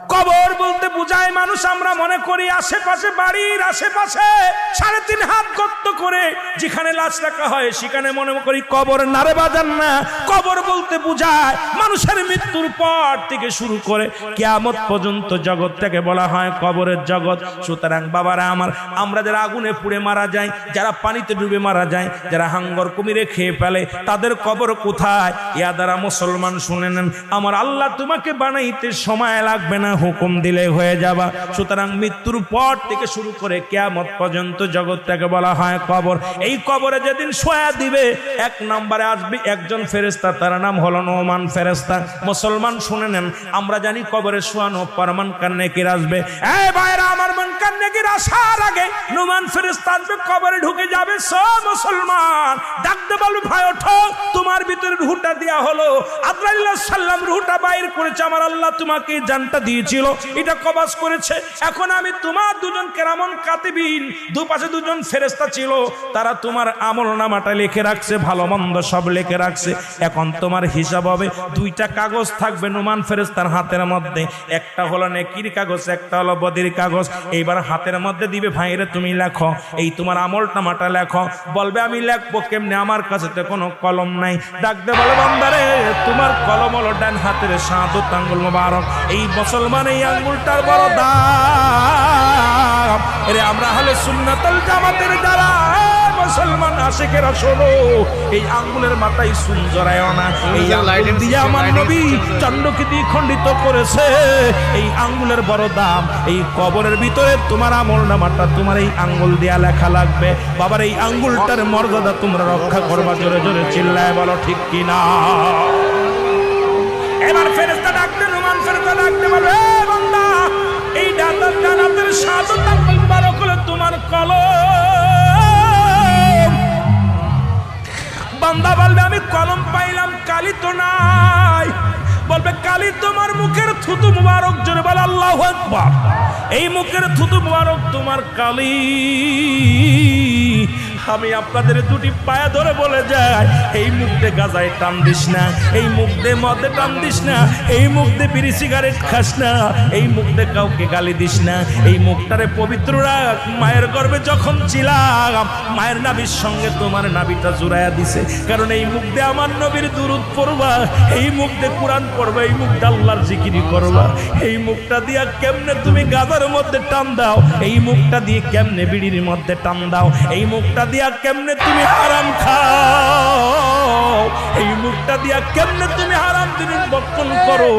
কবর বলতে বুঝায় মানুষ, আমরা মনে করি আশেপাশে, বাড়ির আশেপাশে সাড়ে তিন হাত গর্ত করে যেখানে লাশ রাখা হয়, সেখানে মনে করি কবর নারে বাজান না। কবর বলতে বুঝায় মানুষের মৃত্যুর পর থেকে শুরু করে কেয়ামত পর্যন্ত জগৎটাকে বলা হয় কবরের জগৎ। সুতরাং বাবারা আমার, আমরা যারা আগুনে পুড়ে মারা যায় যারা পানিতে ডুবে মারা যায় যারা হাঙ্গর কুমিরে খেয়ে ফেলে, তাদের কবর কোথায়? ইয়া দ্বারা মুসলমান শুনে নেন, আমার আল্লাহ তোমাকে বানাইতে সময় লাগবে না। হুকুম দিলে হয়ে যাবা। সুতরাং মৃত্যুর পর থেকে শুরু করে কেয়ামত পর্যন্ত জগৎটাকে বলা হয় কবর। এই কবরে যেদিন সোয়া দিবে, এক নম্বরে আসবে একজন ফেরেস্তা তার নাম হলো নোমান ফেরেস্তা মুসলমান শুনে নেন, আমরা জানি কবরে শোয়ানো পরমান কান্নে কে আসবে। এ ভাইরা কান্নেকির আসার আগে নোমান কবরে ঢুকে যাবে মুসলমান। ডাকতে ওঠো। তোমার ভিতরে হলো। সাল্লাম বাইর করেছে। আমার আল্লাহ তোমাকে জানটা দিয়েছিল। এটা কবাস করেছে। এখন আমি তোমার দুজন কেরামন কাতিবিন, দুপাশে দুজন ফেরেস্তা ছিল। তারা তোমার আমল নামাটা লিখে রাখছে, ভালো মন্দ সব লিখে রাখছে। এখন তোমার হিসাব হবে, দুইটা কাগজ থাকবে নুমান ফেরেস্তার হাতের মধ্যে। একটা হলো নেকির কাগজ, একটা হলো বদির কাগজ। এইবার হাতের মধ্যে দিবে, ভাইরে তুমি লেখো, এই তোমার আমল মাটা লেখো। বলবে, আমি লেখবো কেমনে? আমার কাছে তো কোনো কলম নাই। ডাকতে বলে, বন্দারে, তোমার কলম হলো ডান হাতের সাদত আঙ্গুল মোবারক। এই মুসলমান এই আঙ্গুলটার বড় এরে, আমরা হলে সুন্নাতল জামাতের যারা মুসলমান আশেকেরা শোনো এই আঙ্গুলের মাথায় সুন জড়ায় না। এই আঙ্গুল দিয়ে আমার নবী চন্ডকে দিয়ে খণ্ডিত করেছে। এই আঙ্গুলের বড় দাম এই কবরের ভিতরে তোমার আমল নামাটা তোমার এই আঙ্গুল দিয়া লেখা লাগবে। বাবার এই আঙ্গুলটার মর্যাদা তোমরা রক্ষা করবা জোরে জোরে চিল্লায় বলো ঠিক কিনা। এবার ফেরেস্তা ডাকতে নুমান কালি তোমার মুখের থুতু মুবারক জোরে বলে আল্লাহ এই মুখের থুতু মুবারক তোমার কালি। আমি আপনাদের দুটি পায়ে ধরে বলে যাই, এই মুখ দিয়ে গাজায় টান দিস না, এই মুখ দিয়ে মদে টান দিস না, এই মুখ দিয়ে বিড়ি সিগারেট খাস না, এই মুখ দিয়ে কাউকে গালি দিস না, এই মুখটারে পবিত্র রাখ। মায়ের গর্ভে যখন ছিলাম, মায়ের নাবির সঙ্গে তোমার নাবিটা জুড়াইয়া দিছে, কারণ এই মুখ দিয়ে আমার নবীর দুরুদ পড়বা, এই মুখ দিয়ে কোরআন পড়বা, এই মুখ দিয়ে আল্লাহর জিকিরি করবা। এই মুখটা দিয়া কেমনে তুমি গাদার মধ্যে টান দাও, এই মুখটা দিয়ে কেমনে বিড়ির মধ্যে টান দাও, এই মুখটা দিয়া কেমনে তুমি হারাম খাও? এই মুখটা দিয়া কেমনে তুমি হারাম জিনিস বক্ষণ করো?